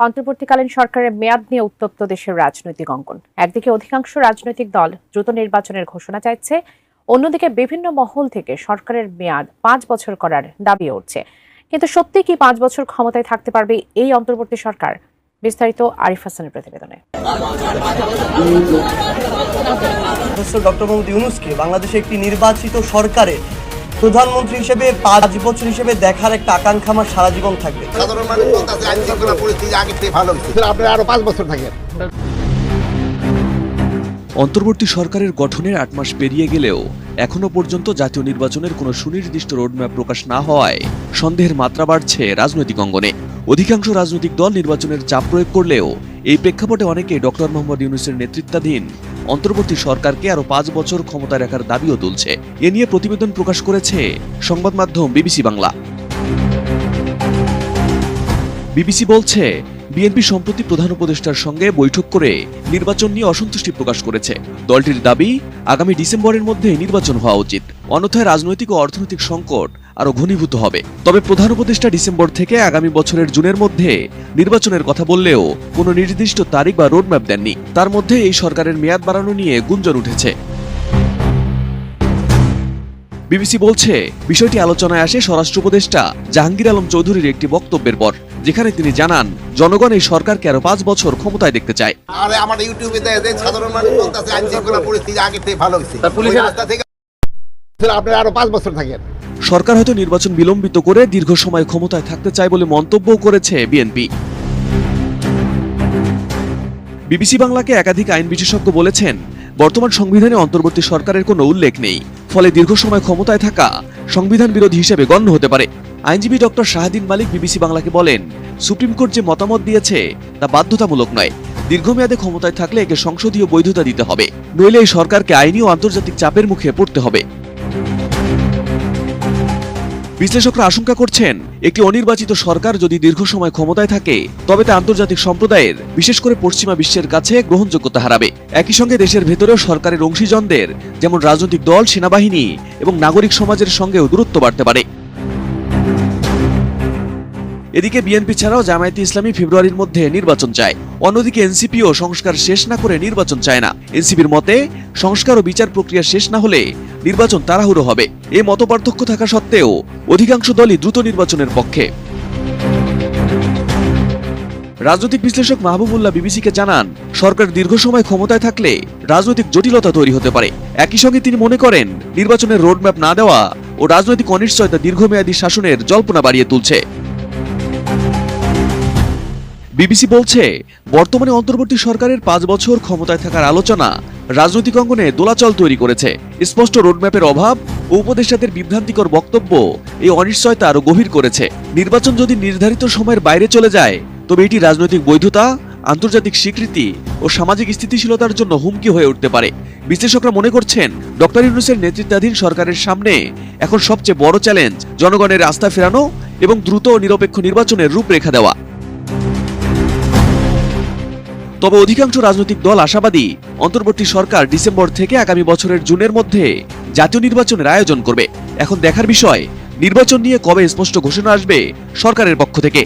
অন্তর্বর্তীকালীন সরকারের মেয়াদ নিয়ে উত্তপ্ত দেশের রাজনৈতিক অঙ্কন একদিকে অধিকাংশ রাজনৈতিক দল দ্রুত নির্বাচনের ঘোষণা চাইছে অন্যদিকে বিভিন্ন মহল থেকে সরকারের মেয়াদ পাঁচ বছর করার দাবি উঠছে কিন্তু সত্যি কি পাঁচ বছর ক্ষমতায় থাকতে পারবে এই অন্তর্বর্তী সরকার বিস্তারিত আরিফ হাসানের প্রতিবেদনে ডক্টর মোহাম্মদ ইউনুসকে বাংলাদেশে একটি নির্বাচিত সরকারের প্রধানমন্ত্রী হিসেবে পাঁচ বছর হিসেবে দেখার একটা আকাঙ্ক্ষা আমার সারা জীবন থাকবে। সাধারণ মানুষ আইন শৃঙ্খলা পরিস্থিতি আগের থেকে ভালো হয়েছে। আপনি আরও পাঁচ বছর থাকেন। অন্তর্বর্তী সরকারের গঠনের আট মাস পেরিয়ে গেলেও এখনও পর্যন্ত জাতীয় নির্বাচনের কোনো সুনির্দিষ্ট রোডম্যাপ প্রকাশ না হওয়ায় সন্দেহের মাত্রা বাড়ছে রাজনৈতিক অঙ্গনে। অধিকাংশ রাজনৈতিক দল নির্বাচনের চাপ প্রয়োগ করলেও এই প্রেক্ষাপটে অনেকে ডক্টর মোহাম্মদ ইউনুসের নেতৃত্বাধীন অন্তর্বর্তী সরকারকে আরও পাঁচ বছর ক্ষমতা রাখার দাবিও তুলছে। এ নিয়ে প্রতিবেদন প্রকাশ করেছে সংবাদ মাধ্যম বিবিসি বাংলা। বিবিসি বলছে, বিএনপি সম্প্রতি প্রধান উপদেষ্টার সঙ্গে বৈঠক করে নির্বাচন নিয়ে অসন্তুষ্টি প্রকাশ করেছে। দলটির দাবি, আগামী ডিসেম্বরের মধ্যে নির্বাচন হওয়া উচিত। অন্যথায় রাজনৈতিক ও অর্থনৈতিক সংকট আরও ঘনীভূত হবে। তবে প্রধান উপদেষ্টা ডিসেম্বর থেকে আগামী বছরের জুনের মধ্যে নির্বাচনের কথা বললেও কোনো নির্দিষ্ট তারিখ বা রোডম্যাপ দেননি। তার মধ্যে এই সরকারের মেয়াদ বাড়ানো নিয়ে গুঞ্জন উঠেছে। বিবিসি বলছে বিষয়টি আলোচনায় আসে স্বরাষ্ট্র উপদেষ্টা জাহাঙ্গীর আলম চৌধুরীর একটি বক্তব্যের পর যেখানে তিনি জানান জনগণ এই সরকারকে আরও পাঁচ বছর ক্ষমতায় দেখতে চায়। আরে আমার ইউটিউবে দেখে সাধারণ মানুষ বলতেছে আইন শৃঙ্খলা পরিস্থিতি আগের থেকে ভালো হয়েছে। আরও পাঁচ বছর থাকেন। সরকার হয়তো নির্বাচন বিলম্বিত করে দীর্ঘ সময় ক্ষমতায় থাকতে চায় বলে মন্তব্য করেছে বিএনপি। বিবিসি বাংলাকে একাধিক আইন বিশেষজ্ঞ বলেছেন, বর্তমান সংবিধানে অন্তর্বর্তী সরকারের কোনো উল্লেখ নেই। ফলে দীর্ঘ সময় ক্ষমতায় থাকা সংবিধান বিরোধী হিসেবে গণ্য হতে পারে। আইনজীবী ডক্টর শাহাদিন মালিক বিবিসি বাংলাকে বলেন, সুপ্রিম কোর্ট যে মতামত দিয়েছে তা বাধ্যতামূলক নয়। দীর্ঘমেয়াদে ক্ষমতায় থাকলে একে সংসদীয় বৈধতা দিতে হবে। নইলে এই সরকারকে আইনি ও আন্তর্জাতিক চাপের মুখে পড়তে হবে। বিশ্লেষকরা আশঙ্কা করছেন, একটি অনির্বাচিত সরকার যদি দীর্ঘ সময় ক্ষমতায় থাকে, তবে তা আন্তর্জাতিক সম্প্রদায়ের, বিশেষ করে পশ্চিমা বিশ্বের কাছে গ্রহণযোগ্যতা হারাবে। একই সঙ্গে দেশের ভেতরেও সরকারের অংশীজনদের, যেমন রাজনৈতিক দল, সেনাবাহিনী এবং নাগরিক সমাজের সঙ্গেও দূরত্ব বাড়তে পারে। এদিকে বিএনপি ছাড়াও জামায়াতে ইসলামী ফেব্রুয়ারির মধ্যে নির্বাচন চায়। অন্যদিকে এনসিপিও সংস্কার শেষ না করে নির্বাচন চায় না। এনসিপির মতে সংস্কার ও বিচার প্রক্রিয়া শেষ না হলে নির্বাচন তাড়াহুড়ো হবে। এই মতপার্থক্য থাকা সত্ত্বেও অধিকাংশ দলই দ্রুত নির্বাচনের পক্ষে। রাজনৈতিক বিশ্লেষক মাহবুবুল্লাহ বিবিসিকে জানান, সরকার দীর্ঘ সময় ক্ষমতায় থাকলে রাজনৈতিক জটিলতা তৈরি হতে পারে। একই সঙ্গে তিনি মনে করেন, নির্বাচনের রোডম্যাপ না দেওয়া ও রাজনৈতিক অনিশ্চয়তা দীর্ঘমেয়াদী শাসনের জল্পনা বাড়িয়ে তুলছে। বিবিসি বলছে, বর্তমানে অন্তর্বর্তী সরকারের পাঁচ বছর ক্ষমতায় থাকার আলোচনা রাজনৈতিক অঙ্গনে দোলাচল তৈরি করেছে। স্পষ্ট রোডম্যাপের অভাব ও উপদেষ্টাদের বিভ্রান্তিকর বক্তব্য এই অনিশ্চয়তা আরও গভীর করেছে। নির্বাচন যদি নির্ধারিত সময়ের বাইরে চলে যায়, তবে এটি রাজনৈতিক বৈধতা, আন্তর্জাতিক স্বীকৃতি ও সামাজিক স্থিতিশীলতার জন্য হুমকি হয়ে উঠতে পারে। বিশ্লেষকরা মনে করছেন, ডক্টর ইউনুসের নেতৃত্বাধীন সরকারের সামনে এখন সবচেয়ে বড় চ্যালেঞ্জ জনগণের আস্থা ফেরানো এবং দ্রুত ও নিরপেক্ষ নির্বাচনের রূপরেখা দেওয়া। তবে অধিকাংশ রাজনৈতিক দল আশাবাদী। অন্তর্বর্তী সরকার ডিসেম্বর থেকে আগামী বছরের জুনের মধ্যে জাতীয় নির্বাচনের আয়োজন করবে। এখন দেখার বিষয়, নির্বাচন নিয়ে কবে স্পষ্ট ঘোষণা আসবে সরকারের পক্ষ থেকে।